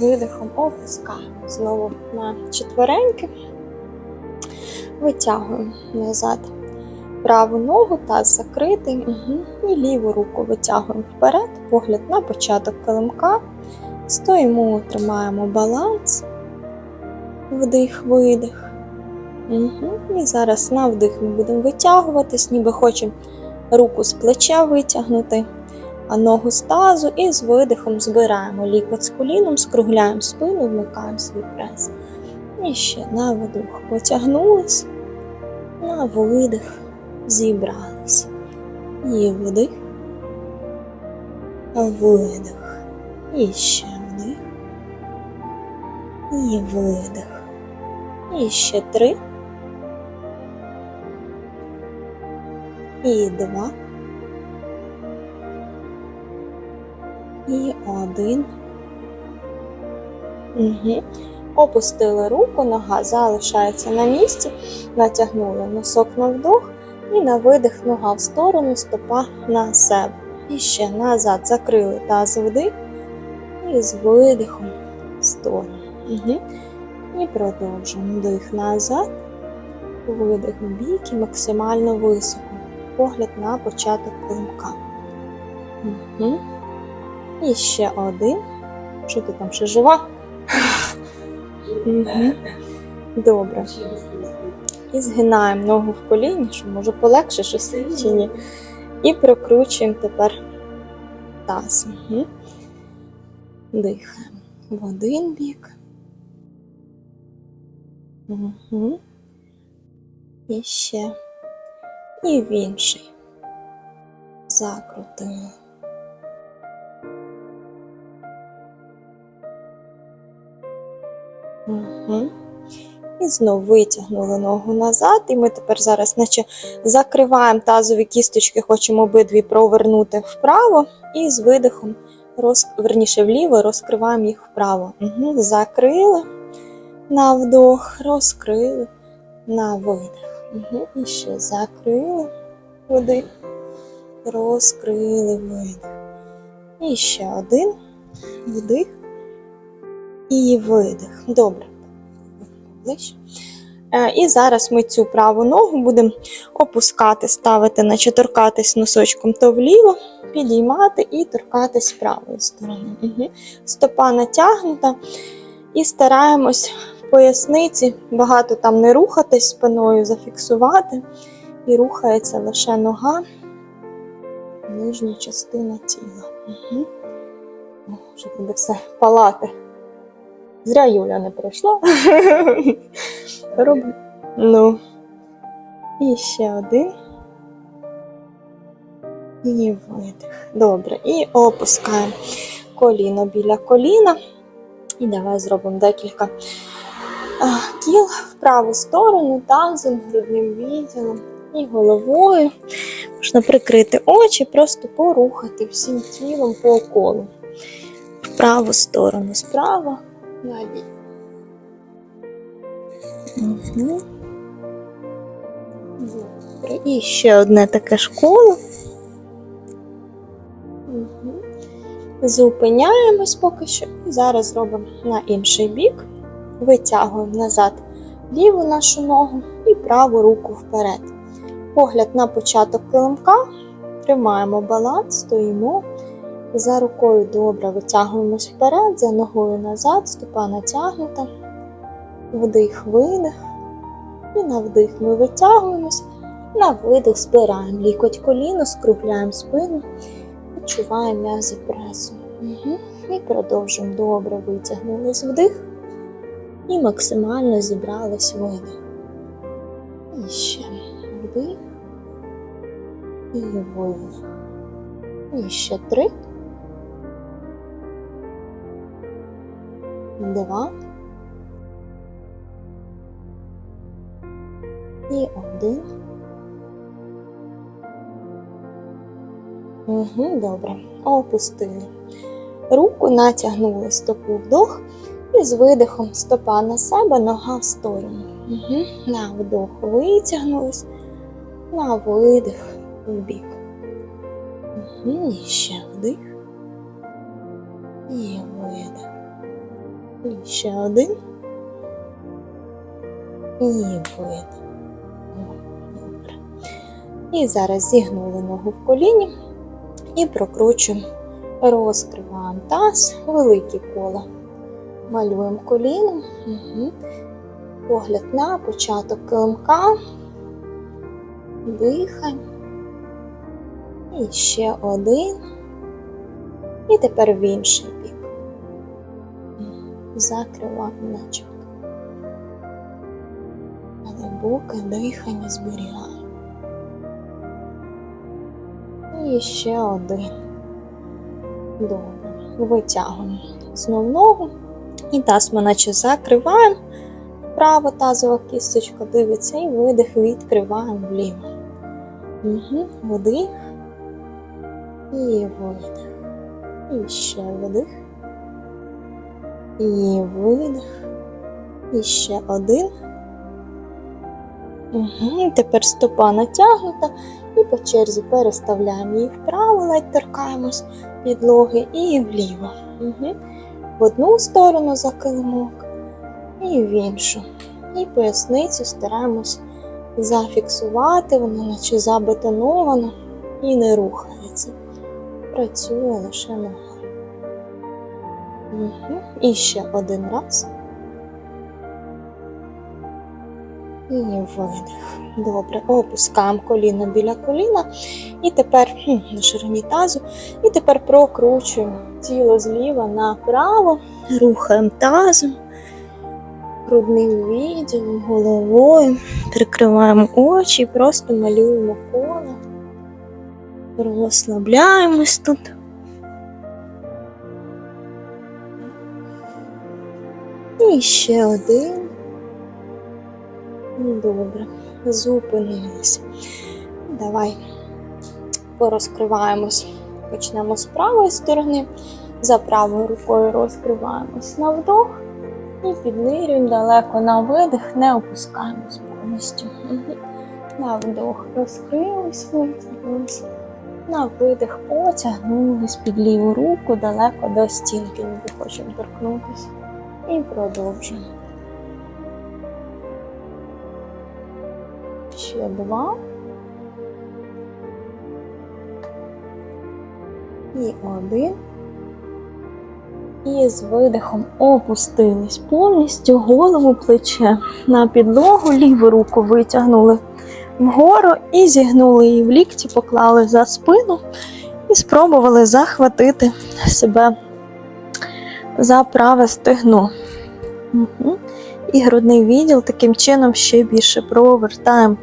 Видихом опускаємо знову на четвереньки. Витягуємо назад праву ногу, таз закритий. Угу. І ліву руку витягуємо вперед, погляд на початок килимка. Стоїмо, тримаємо баланс. Вдих, видих. Угу. І зараз на вдих ми будемо витягуватись, ніби хочемо руку з плеча витягнути, ногу з тазу і з видихом збираємо лікоть з коліном, скругляємо спину, вмикаємо свій прес. І ще на вдох потягнулись, на видих зібрались. І вдих, видих. І ще вдих. І видих. І ще три. І два. І один. Угу. Опустили руку, нога залишається на місці, натягнули носок на вдох і на видих нога в сторону, стопа на себе. І ще назад закрили таз вдих і з видихом в сторону. Угу. І продовжуємо вдих назад, видих в бік і максимально високо. Погляд на початок килимка. Угу. І ще один. Що ти там ще жива? Добре. І згинаємо ногу в коліні, що може полегше щось чи ні. І прокручуємо тепер таз. Угу. Дихаємо в один бік. Угу. І ще. І в інший. Закрутили. Угу. І знову витягнули ногу назад, і ми тепер зараз наче закриваємо тазові кісточки, хочемо обидві провернути вправо, і з видихом, роз... верніше вліво, розкриваємо їх вправо. Угу. Закрили на вдох, розкрили на видих. Угу. І ще закрили вдих, розкрили видих. І ще один вдих і видих. Добре. Е, І зараз ми цю праву ногу будемо опускати, ставити, наче торкатись носочком то вліво, підіймати і торкатись правої сторони. Угу. Стопа натягнута. І стараємось в поясниці багато там не рухатись спиною, зафіксувати. І рухається лише нога, нижня частина тіла. Угу. О, вже буде все палати. Зря Юля не прийшла. Роби. Ну. І ще один. І видих. Добре. І опускаємо коліно біля коліна. І давай зробимо декілька кіл в праву сторону, тазом, грудним відділом і головою. Можна прикрити очі, просто порухати всім тілом по колу. В праву сторону справа наліво. Угу. Добре. І ще одне таке ж коло. Угу. Зупиняємось поки що. Зараз зробимо на інший бік. Витягуємо назад ліву нашу ногу і праву руку вперед. Погляд на початок килимка. Тримаємо баланс, стоїмо. За рукою добре витягуємось вперед, за ногою назад, стопа натягнута. Вдих, видих. І на вдих ми витягуємось, на видих збираємо лікоть коліно, скругляємо спину, відчуваємо м'язи пресу. Угу. І продовжуємо добре витягнулись вдих і максимально зібрались видих. І ще вдих і видих. І ще три. Два. І один. Угу, добре. Опустили. Руку натягнули стопу вдох і з видихом стопа на себе, нога в сторону. Угу. На вдох витягнулись, на видих в бік. Угу. І ще вдих. І один. І видих. О, Добре. І зараз зігнули ногу в коліні і прокручуємо, розкриваємо таз, великі кола. Малюємо коліном. Угу. Погляд на початок килимка. Дихаємо. І ще один. І тепер в інший бік. Закриваємо начебто. Глибоке дихання зберігаємо. І ще один. Добре. Витягуємо знов ногу. І таз ми наче закриваємо. Право тазова кісточка дивиться і видих відкриваємо вліво. Угу. Вдих. І видих. І ще вдих. І видих. І ще один. Угу. Тепер стопа натягнута. І по черзі переставляємо її вправо, ледь торкаємось підлоги і вліво. Угу. В одну сторону за килимок і в іншу. І поясницю стараємось зафіксувати, вона наче забетонована і не рухається. Працює лише нога. Угу. І ще один раз. І видих. Добре, опускаємо коліно біля коліна. І тепер на ширині тазу. І тепер прокручуємо тіло зліва направо, рухаємо тазом, грудним відділом, головою, прикриваємо очі, просто малюємо коло, розслабляємось тут. І ще один. Добре, зупинилися. Давай порозкриваємось. Почнемо з правої сторони. За правою рукою розкриваємось на вдох і піднирюємо далеко на видих, не опускаємось повністю. На вдох розкрились, витягнулись. На видих потягнулись під ліву руку далеко до стінки, ніби хочемо торкнутися. І продовжуємо. Ще два. І один. І з видихом опустились повністю голову плече на підлогу, ліву руку витягнули вгору і зігнули її в лікті, поклали за спину і спробували захватити себе за праве стегно. Угу. І грудний відділ таким чином ще більше провертаємо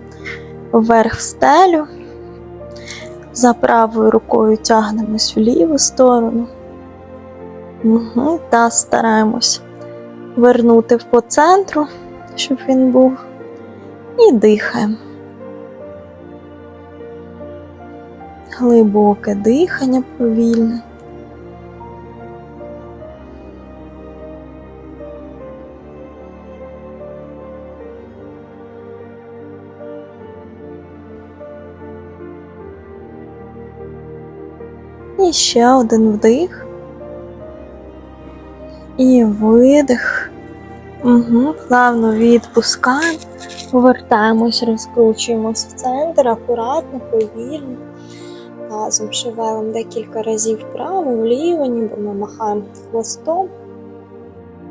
вверх в стелю. За правою рукою тягнемось в ліву сторону. Угу. Та стараємось вернути по центру, щоб він був. І дихаємо. Глибоке дихання повільне. Ще один вдих. І видих. Угу. Плавно відпускаємо, повертаємось, розкручуємось в центр, акуратно, повільно. Тазом шевелим декілька разів вправо, вліво, ніби ми махаємо хвостом.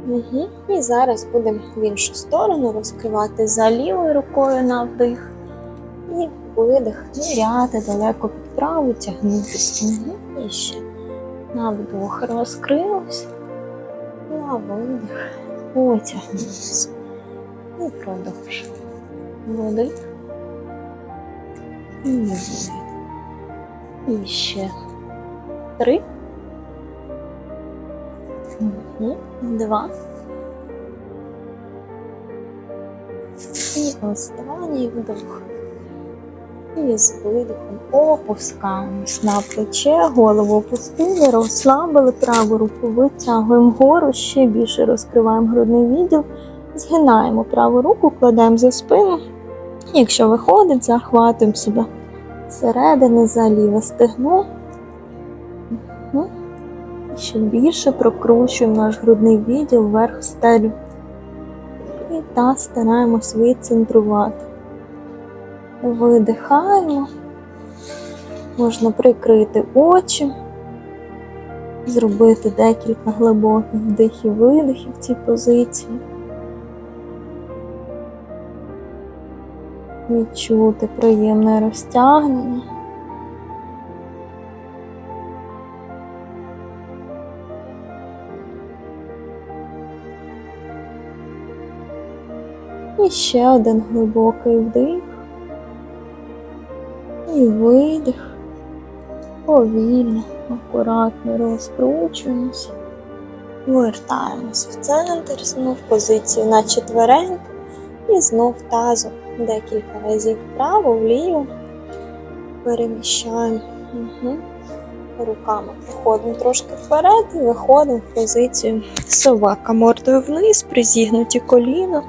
Угу. І зараз будемо в іншу сторону розкривати за лівою рукою на вдих. І видих, ниряти далеко під праву, тягнутися. Угу. Ще на вдох розкрилось, на видих потягнулися. І продовжуємо. Вдих. І. І ще три. Угу. Два. І останній вдох. І з видихом опускаємось на плече, голову опустили, розслабили праву руку, витягуємо вгору, ще більше розкриваємо грудний відділ, згинаємо праву руку, кладемо за спину. Якщо виходить, захватуємо себе зсередини за ліве стегно. Мгм. Ще більше прокручуємо наш грудний відділ вверх стелю. І та стараємось відцентрувати. Видихаємо. Можна прикрити очі, зробити декілька глибоких вдихів-видихів в цій позиції. Відчути приємне розтягнення. І ще один глибокий вдих. І видих. Повільно, акуратно розкручуємося. Вертаємось в центр, знов позицію на четвереньку. І знов тазом декілька разів вправо, вліво. Переміщаємо. Угу. Руками проходимо трошки вперед і виходимо в позицію собака мордою вниз, призігнуті коліна.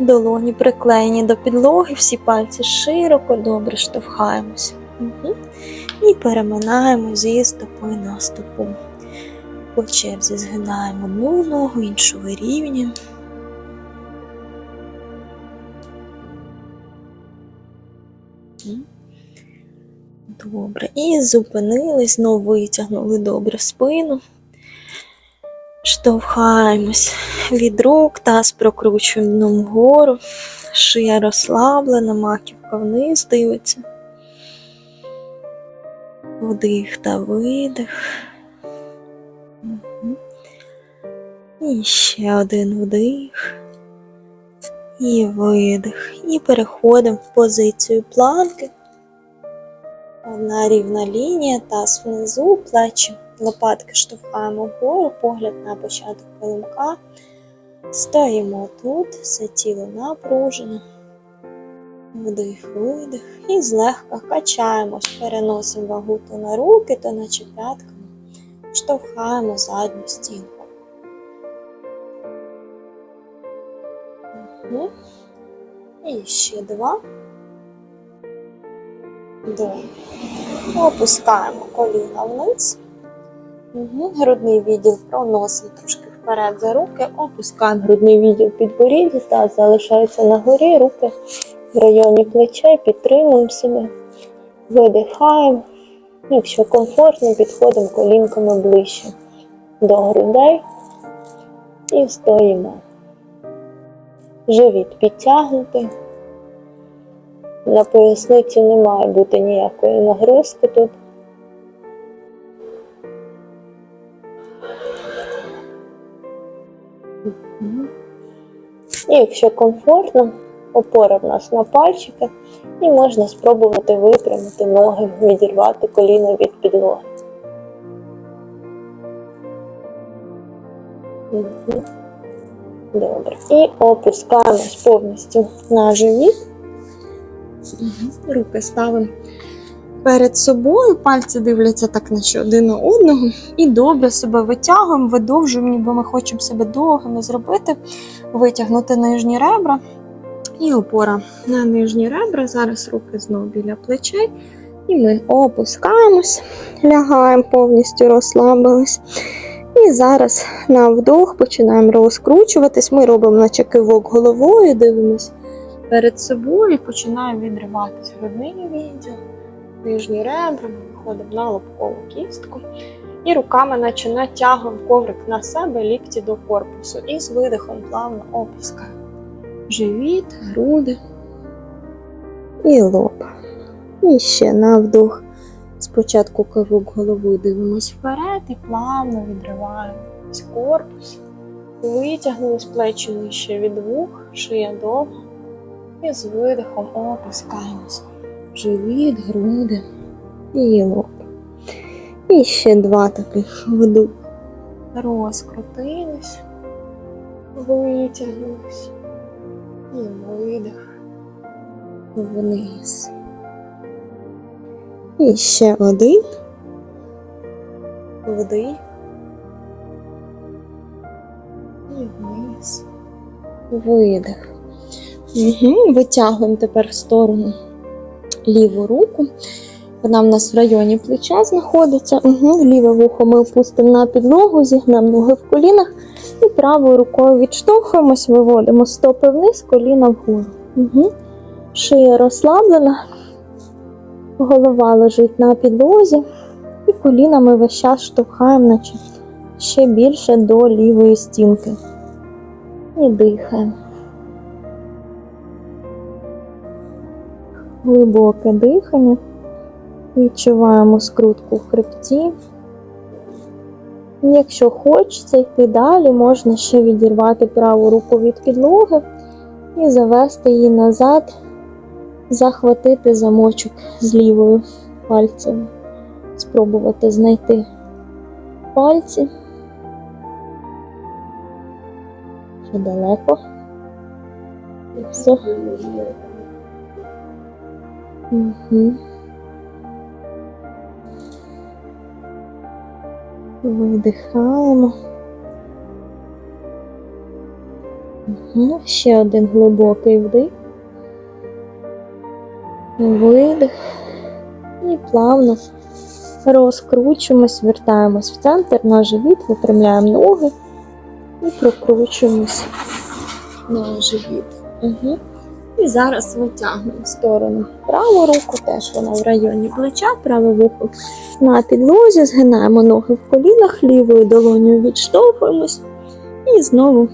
Долоні приклеєні до підлоги, всі пальці широко, добре штовхаємось. Угу. І переминаємо зі стопи на стопу. По черзі згинаємо одну ногу, іншу вирівнюємо. Добре. І зупинились, знову витягнули добре спину. Штовхаємось від рук, таз прокручуємо дном вгору, шия розслаблена, маківка вниз дивиться. Вдих та видих. І ще один вдих. І видих. І переходимо в позицію планки. Одна рівна лінія, таз внизу, плечі, лопатки штовхаємо вгору, погляд на початок килимка. Стоїмо тут, все тіло напружене. Вдих, видих. І злегка качаємось, переносимо вагу то на руки, то наче п'ятками. Штовхаємо задню стінку. Мгм. І ще два. Добре. Опускаємо коліна вниз. Угу. Грудний відділ проносимо трошки вперед за руки, опускаємо грудний відділ під боріддя та залишається на горі, руки в районі плечей, підтримуємо себе, видихаємо. Якщо комфортно, підходимо колінками ближче до грудей і стоїмо. Живіт підтягнутий. На поясниці не має бути ніякої нагрузки тут. І якщо комфортно, опора в нас на пальчики, і можна спробувати випрямити ноги, відірвати коліна від підлоги. Добре. І опускаємось повністю на живіт. Руки ставимо перед собою, пальці дивляться так, наче один на одного. І добре себе витягуємо, видовжуємо, ніби ми хочемо себе довгими зробити, витягнути нижні ребра. І опора на нижні ребра. Зараз руки знову біля плечей. І ми опускаємось, лягаємо, повністю розслабились. І зараз на вдох починаємо розкручуватись. Ми робимо наче кивок головою, дивимось перед собою і починаємо відриватись грудний відділ, нижні ребра, ми виходимо на лобкову кістку. І руками наче натягуємо коврик на себе, лікті до корпусу. І з видихом плавно опускаємо. Живіт, груди і лоб. І ще на вдох. Спочатку кивок голови дивимось вперед і плавно відриваємо весь корпус. Витягнули з плечі нижче від вух, шия довга. І з видихом опускаємось. Живіт, груди і лоб. І ще два таких вдох. Розкрутились, витягнулись. І видих вниз. І ще один. Вдих. І вниз. Видих. Угу. Витягуємо тепер в сторону ліву руку Вона в нас в районі плеча знаходиться. Угу. Ліве вухо ми опустимо на підлогу, зігнемо ноги в колінах і правою рукою відштовхуємось, виводимо стопи вниз, коліна вгору. Угу. Шия розслаблена, голова лежить на підлозі, і колінами весь час штовхаємо, наче ще більше до лівої стінки. І дихаємо. Глибоке дихання. Відчуваємо скрутку в хребті. Якщо хочеться йти далі, можна ще відірвати праву руку від підлоги і завести її назад, захватити замочок з лівою пальцем, спробувати знайти пальці. Ще далеко. І все. Угу. Видихаємо. Угу. Ще один глибокий вдих. Видих. І плавно розкручуємось, вертаємось в центр на живіт, випрямляємо ноги і прокручуємось на живіт. Угу. І зараз витягуємо в сторону праву руку, теж вона в районі плеча, праве вухо на підлозі, згинаємо ноги в колінах, лівою долонею відштовхуємось. І знову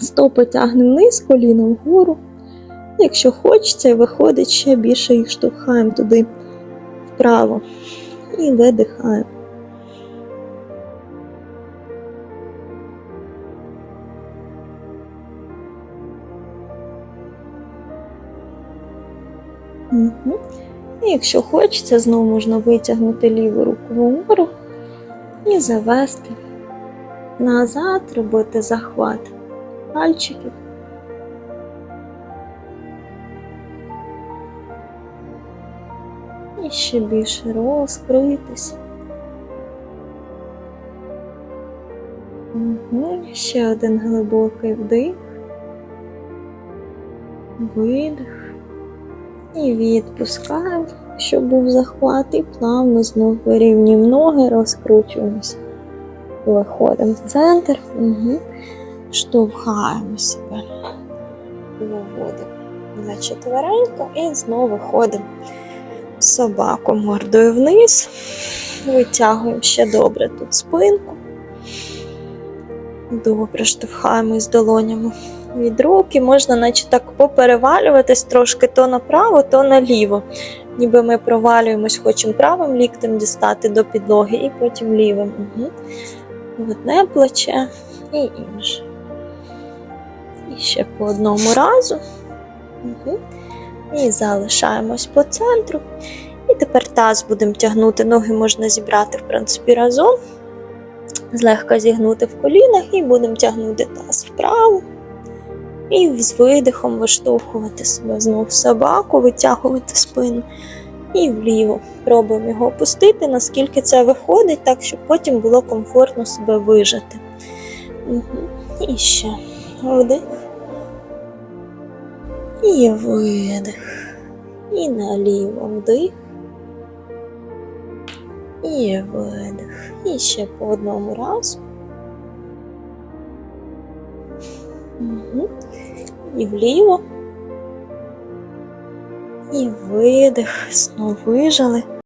стопи тягнемо вниз, коліна вгору. Якщо хочеться, виходить ще більше їх штовхаємо туди вправо і видихаємо. Угу. І якщо хочеться, знову можна витягнути ліву руку вгору і завести назад, робити захват пальчиків. І ще більше розкритись. Угу. Ще один глибокий вдих, видих. І відпускаємо, щоб був захват, і плавно знову вирівнюємо ноги, розкручуємося. Виходимо в центр, угу. штовхаємо себе, виводимо на четверенько і знову виходимо собаку мордою вниз, витягуємо ще добре тут спинку. Добре, штовхаємось долонями від руки, можна наче так поперевалюватись трошки то направо, то наліво. Ніби ми провалюємось, хочемо правим ліктем дістати до підлоги і потім лівим. Угу. Одне плече і інше. І ще по одному разу. Угу. І залишаємось по центру. І тепер таз будемо тягнути. Ноги можна зібрати, в принципі, разом. Злегка зігнути в колінах і будемо тягнути таз вправо. І з видихом виштовхувати себе знову в собаку, витягувати спину і вліво. Пробуємо його опустити, наскільки це виходить, так, щоб потім було комфортно себе вижати. Угу. І ще вдих. І видих. І наліво вдих. І видих. І ще по одному разу. Угу. І вліво. І видих, знову вижали.